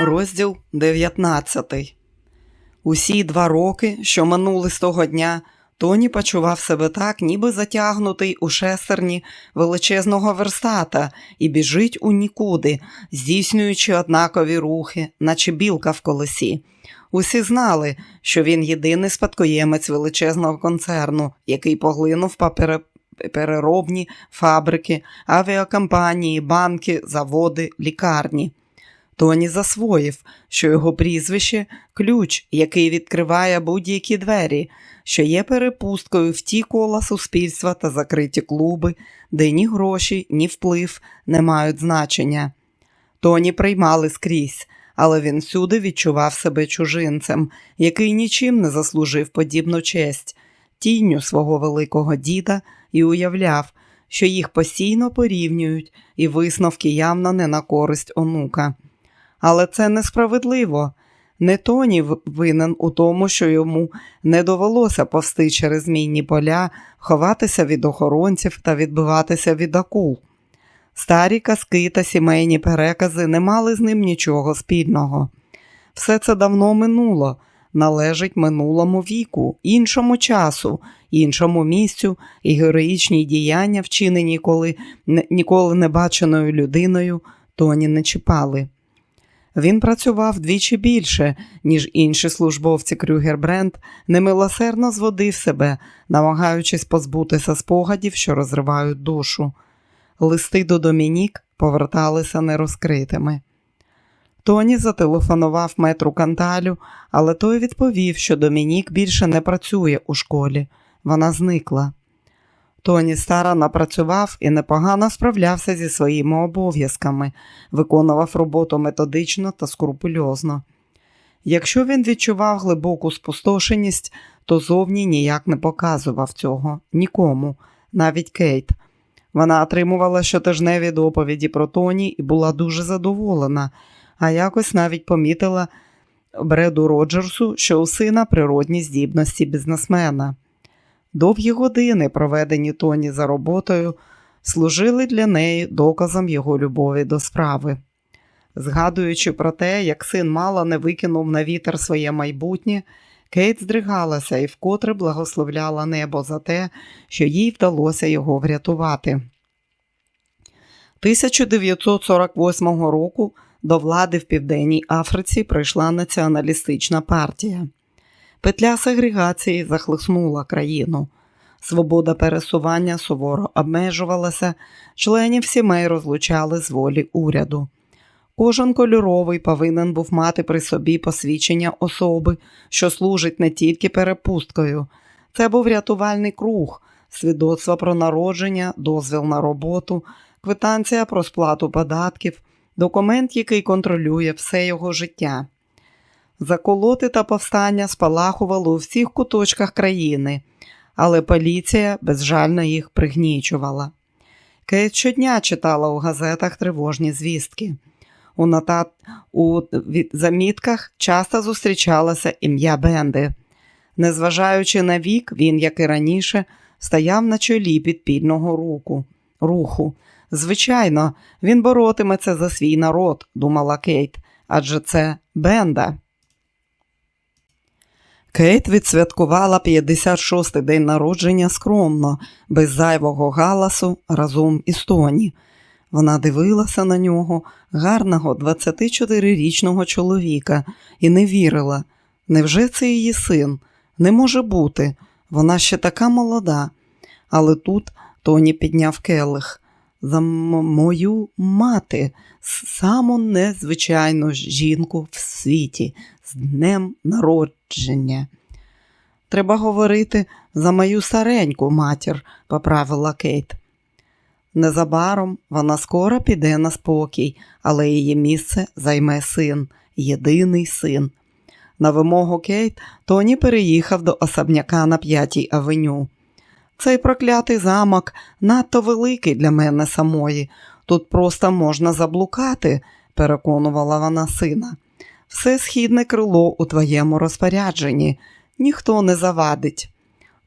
Розділ 19 Усі два роки, що минули з того дня, Тоні почував себе так, ніби затягнутий у шестерні величезного верстата і біжить у нікуди, здійснюючи однакові рухи, наче білка в колесі. Усі знали, що він єдиний спадкоємець величезного концерну, який поглинув папере- переробні фабрики, авіакомпанії, банки, заводи, лікарні. Тоні засвоїв, що його прізвище ключ, який відкриває будь-які двері, що є перепусткою в ті кола суспільства та закриті клуби, де ні гроші, ні вплив не мають значення. Тоні приймали скрізь, але він всюди відчував себе чужинцем, який нічим не заслужив подібну честь, тінню свого великого діда і уявляв, що їх постійно порівнюють, і висновки явно не на користь онука. Але це несправедливо. Не Тоні винен у тому, що йому не довелося повсти через мінні поля, ховатися від охоронців та відбиватися від акул. Старі казки та сімейні перекази не мали з ним нічого спільного. Все це давно минуло, належить минулому віку, іншому часу, іншому місцю і героїчні діяння, вчинені коли ніколи не баченою людиною, Тоні не чіпали. Він працював двічі більше, ніж інші службовці Крюгербренд, немилосердно зводив себе, намагаючись позбутися спогадів, що розривають душу. Листи до Домінік поверталися нерозкритими. Тоні зателефонував метру Канталю, але той відповів, що Домінік більше не працює у школі. Вона зникла. Тоні старано працював і непогано справлявся зі своїми обов'язками, виконував роботу методично та скрупульозно. Якщо він відчував глибоку спустошеність, то зовні ніяк не показував цього нікому, навіть Кейт. Вона отримувала щотижневі доповіді про Тоні і була дуже задоволена, а якось навіть помітила Бреду Роджерсу, що у сина природні здібності бізнесмена. Довгі години, проведені Тоні за роботою, служили для неї доказом його любові до справи. Згадуючи про те, як син мало не викинув на вітер своє майбутнє, Кейт здригалася і вкотре благословляла небо за те, що їй вдалося його врятувати. 1948 року до влади в Південній Африці прийшла націоналістична партія. Петля сегрегації захлиснула країну. Свобода пересування суворо обмежувалася, членів сімей розлучали з волі уряду. Кожен кольоровий повинен був мати при собі посвідчення особи, що служить не тільки перепусткою. Це був рятувальний круг, свідоцтво про народження, дозвіл на роботу, квитанція про сплату податків, документ, який контролює все його життя. Заколоти та повстання спалахували у всіх куточках країни, але поліція безжально їх пригнічувала. Кейт щодня читала у газетах тривожні звістки. У, нотат... у замітках часто зустрічалося ім'я Бенди. Незважаючи на вік, він, як і раніше, стояв на чолі підпільного руку. руху. Звичайно, він боротиметься за свій народ, думала Кейт, адже це Бенда. Кейт відсвяткувала 56-й день народження скромно, без зайвого галасу разом із Тоні. Вона дивилася на нього, гарного 24-річного чоловіка, і не вірила. Невже це її син? Не може бути. Вона ще така молода. Але тут Тоні підняв келих. За мою мати, саму незвичайну жінку в світі, з днем народження. Треба говорити за мою стареньку матір, поправила Кейт. Незабаром вона скоро піде на спокій, але її місце займе син, єдиний син. На вимогу Кейт Тоні переїхав до особняка на п'ятій авеню. Цей проклятий замок надто великий для мене самої. Тут просто можна заблукати, переконувала вона сина. Все східне крило у твоєму розпорядженні, ніхто не завадить.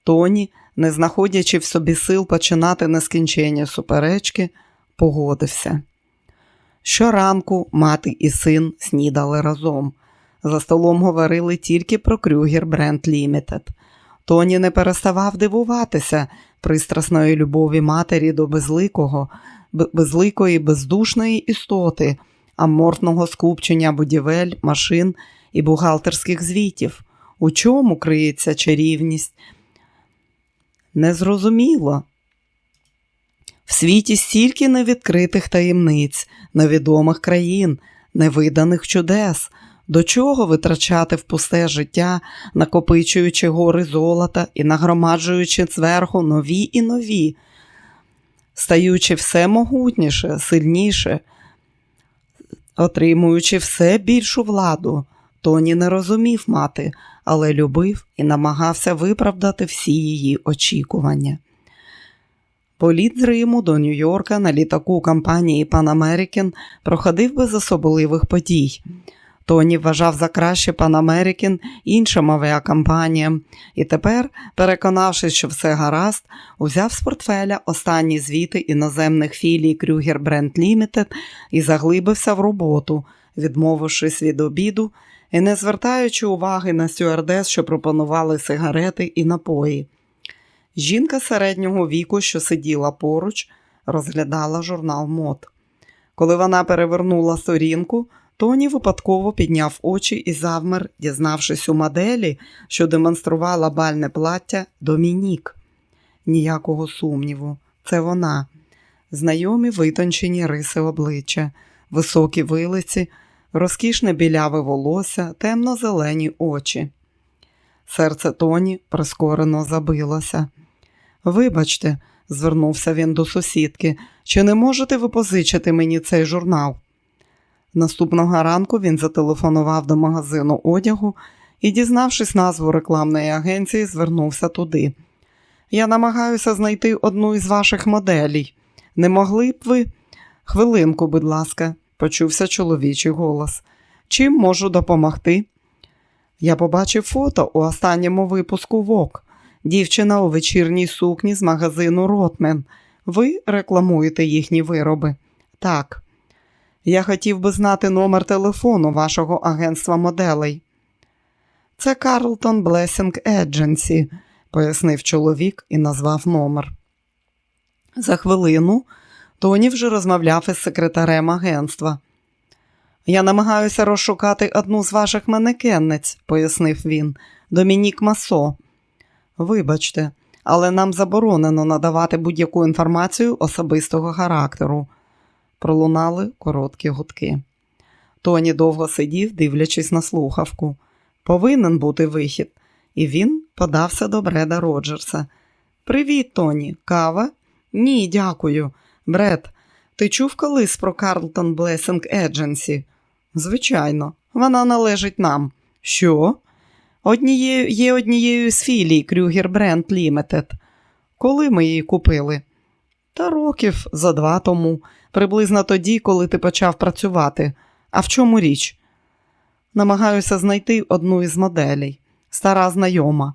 Тоні, не знаходячи в собі сил починати нескінченні суперечки, погодився. Щоранку мати і син снідали разом. За столом говорили тільки про Крюгер Бренд Лімітед. Тоні не переставав дивуватися пристрасної любові матері до безликого, безликої бездушної істоти, аморфного скупчення будівель, машин і бухгалтерських звітів. У чому криється чарівність? Незрозуміло. В світі стільки невідкритих таємниць, невідомих країн, невиданих чудес. До чого витрачати в пусте життя, накопичуючи гори золота і нагромаджуючи зверху нові і нові, стаючи все могутніше, сильніше, отримуючи все більшу владу. Тоні не розумів мати, але любив і намагався виправдати всі її очікування. Політ з Риму до Нью-Йорка на літаку компанії Pan American проходив без особливих подій. Тоні вважав за краще Pan American іншим авіакомпаніям і тепер, переконавшись, що все гаразд, узяв з портфеля останні звіти іноземних філій Крюгер Бренд Лімітед і заглибився в роботу, відмовившись від обіду і не звертаючи уваги на стюардес, що пропонували сигарети і напої. Жінка середнього віку, що сиділа поруч, розглядала журнал мод. Коли вона перевернула сторінку, Тоні випадково підняв очі і завмер, дізнавшись у моделі, що демонструвала бальне плаття Домінік. Ніякого сумніву, це вона. Знайомі витончені риси обличчя, високі вилиці, розкішне біляве волосся, темно-зелені очі. Серце Тоні прискорено забилося. Вибачте, звернувся він до сусідки, чи не можете ви позичити мені цей журнал? Наступного ранку він зателефонував до магазину одягу і, дізнавшись назву рекламної агенції, звернувся туди. Я намагаюся знайти одну із ваших моделей. Не могли б ви? Хвилинку, будь ласка, почувся чоловічий голос. Чим можу допомогти? Я побачив фото у останньому випуску ВОК. Дівчина у вечірній сукні з магазину Ротмен. Ви рекламуєте їхні вироби? Так. Я хотів би знати номер телефону вашого агентства моделей. Це Карлтон Блесінг Едженсі, пояснив чоловік і назвав номер. За хвилину Тоні вже розмовляв із секретарем агентства. Я намагаюся розшукати одну з ваших манекенниць, пояснив він, Домінік Масо. Вибачте, але нам заборонено надавати будь-яку інформацію особистого характеру. Пролунали короткі гудки. Тоні довго сидів, дивлячись на слухавку. Повинен бути вихід, і він подався до Бреда Роджерса. Привіт, Тоні, кава? Ні, дякую. Бред, ти чув колись про Карлтон Блесінг Едженсі? Звичайно, вона належить нам. Що? Однією, є однією з філій Крюгер Бренд Лімітед. Коли ми її купили? Та років за два тому, приблизно тоді, коли ти почав працювати. А в чому річ? Намагаюся знайти одну із моделей. Стара знайома.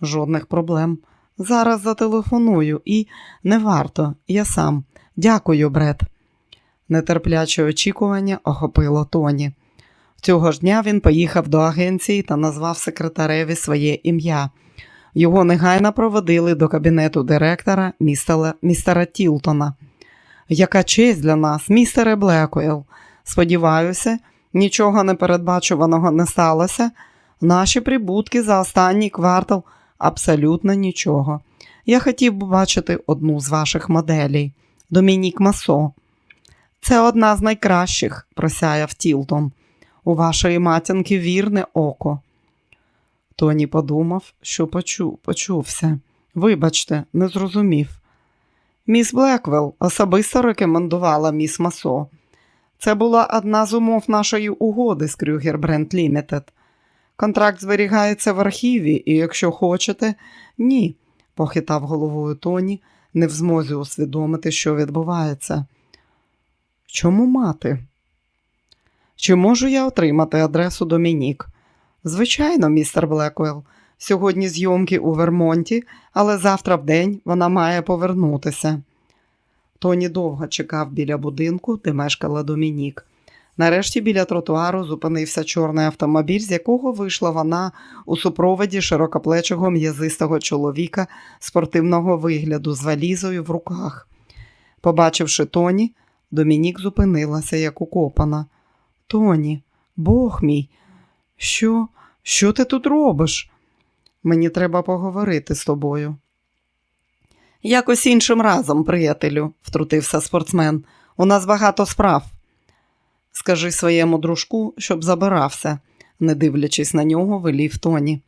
Жодних проблем. Зараз зателефоную і не варто, я сам. Дякую, Бред. Нетерпляче очікування охопило Тоні. Цього ж дня він поїхав до агенції та назвав секретареві своє ім'я. Його негайно проводили до кабінету директора містера, Тілтона. Яка честь для нас, містере Блекуел. Сподіваюся, нічого непередбачуваного не сталося. Наші прибутки за останній квартал абсолютно нічого. Я хотів би бачити одну з ваших моделей Домінік Масо. Це одна з найкращих, просяяв Тілтон. У вашої матінки вірне око. Тоні подумав, що почув, почувся. Вибачте, не зрозумів. Міс Блеквелл особисто рекомендувала міс Масо. Це була одна з умов нашої угоди з Крюгер Бренд Лімітед. Контракт зберігається в архіві, і якщо хочете, ні, похитав головою Тоні, не в змозі усвідомити, що відбувається. Чому мати? Чи можу я отримати адресу Домінік? Звичайно, містер Блеквелл. Сьогодні зйомки у Вермонті, але завтра в день вона має повернутися. Тоні довго чекав біля будинку, де мешкала Домінік. Нарешті біля тротуару зупинився чорний автомобіль, з якого вийшла вона у супроводі широкоплечого м'язистого чоловіка спортивного вигляду з валізою в руках. Побачивши Тоні, Домінік зупинилася, як укопана. Тоні, Бог мій, що, що ти тут робиш? Мені треба поговорити з тобою. Якось іншим разом, приятелю, втрутився спортсмен. У нас багато справ. Скажи своєму дружку, щоб забирався, не дивлячись на нього, велів Тоні.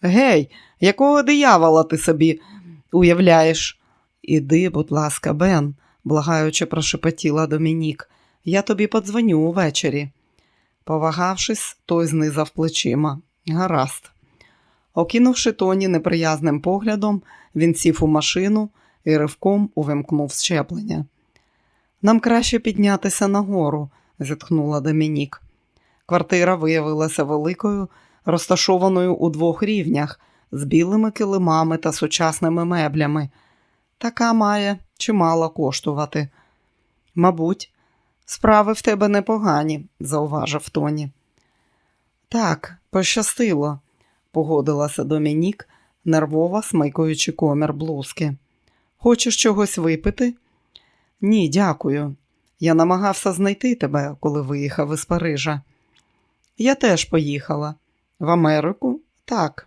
Гей, якого диявола ти собі уявляєш? Іди, будь ласка, Бен, благаючи, прошепотіла Домінік. Я тобі подзвоню увечері. Повагавшись, той знизав плечима. Гаразд. Окинувши Тоні неприязним поглядом, він сів у машину і ривком увімкнув щеплення. Нам краще піднятися нагору, зітхнула Домінік. Квартира виявилася великою, розташованою у двох рівнях, з білими килимами та сучасними меблями. Така має чимало коштувати. Мабуть, справи в тебе непогані, зауважив Тоні. Так, пощастило, погодилася Домінік, нервово смикуючи комір блузки. Хочеш чогось випити? Ні, дякую. Я намагався знайти тебе, коли виїхав із Парижа. Я теж поїхала. В Америку? Так.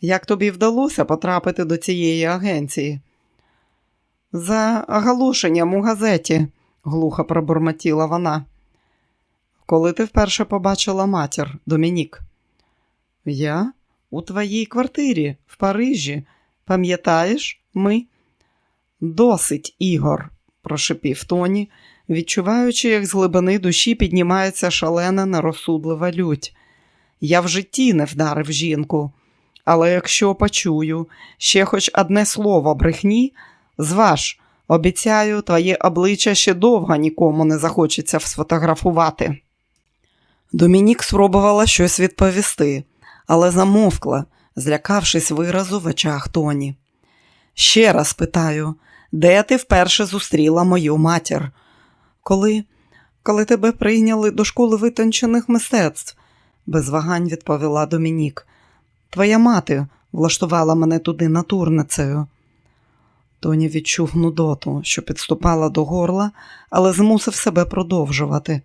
Як тобі вдалося потрапити до цієї агенції? За оголошенням у газеті, глухо пробурмотіла вона. Коли ти вперше побачила матір, Домінік? Я у твоїй квартирі в Парижі. Пам'ятаєш, ми? Досить, Ігор, прошепів Тоні, відчуваючи, як з глибини душі піднімається шалена нерозсудлива лють. Я в житті не вдарив жінку, але якщо почую ще хоч одне слово брехні, зваж, обіцяю, твоє обличчя ще довго нікому не захочеться сфотографувати. Домінік спробувала щось відповісти, але замовкла, злякавшись виразу в очах Тоні. Ще раз питаю, де ти вперше зустріла мою матір? Коли коли тебе прийняли до школи витончених мистецтв, без вагань відповіла Домінік. Твоя мати влаштувала мене туди натурницею. Тоні відчув нудоту, що підступала до горла, але змусив себе продовжувати.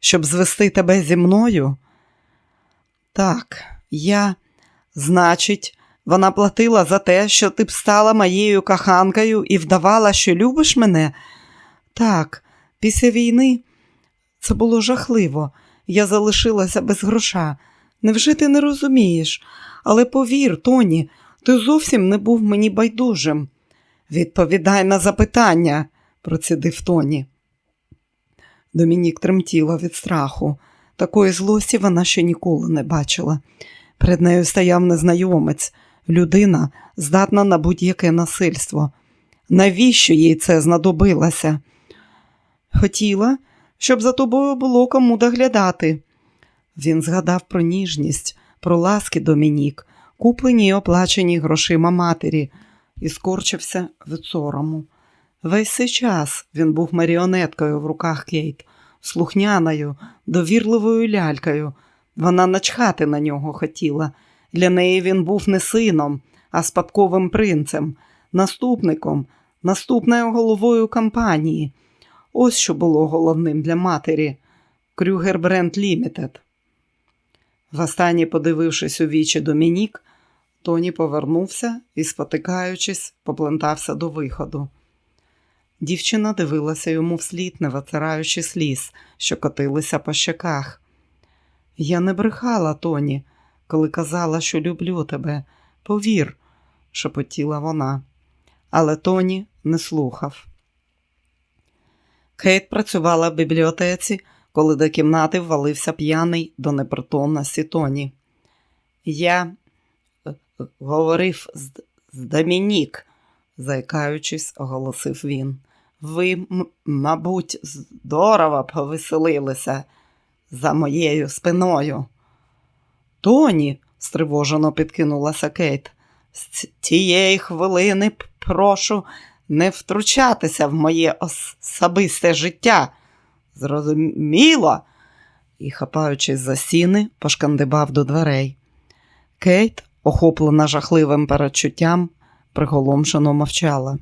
Щоб звести тебе зі мною? Так, я, значить, вона платила за те, що ти б стала моєю коханкою і вдавала, що любиш мене? Так, після війни це було жахливо. Я залишилася без гроша. Невже ти не розумієш? Але повір, Тоні, ти зовсім не був мені байдужим. Відповідай на запитання, процідив Тоні. Домінік тремтіла від страху. Такої злості вона ще ніколи не бачила. Перед нею стояв незнайомець, людина, здатна на будь-яке насильство. Навіщо їй це знадобилося? Хотіла, щоб за тобою було кому доглядати. Він згадав про ніжність, про ласки Домінік, куплені й оплачені грошима матері, і скорчився від сорому. Весь цей час він був маріонеткою в руках Кейт, слухняною, довірливою лялькою. Вона начхати на нього хотіла. Для неї він був не сином, а спадковим принцем, наступником, наступною головою компанії. Ось що було головним для матері Крюгер Бренд Лімітед. Востаннє, подивившись у вічі Домінік, Тоні повернувся і, спотикаючись, поплентався до виходу. Дівчина дивилася йому вслід, не витираючи сліз, що котилися по щеках. Я не брехала, Тоні, коли казала, що люблю тебе. Повір, шепотіла вона. Але Тоні не слухав. Кейт працювала в бібліотеці, коли до кімнати ввалився п'яний до непритомності Тоні. Я е, говорив з, з Домінік, заїкаючись, оголосив він. Ви, мабуть, здорово повеселилися за моєю спиною. Тоні, стривожено підкинулася Кейт. З тієї хвилини прошу, не втручатися в моє особисте життя. Зрозуміло? І, хапаючись за сіни, пошкандибав до дверей. Кейт, охоплена жахливим передчуттям, приголомшено мовчала.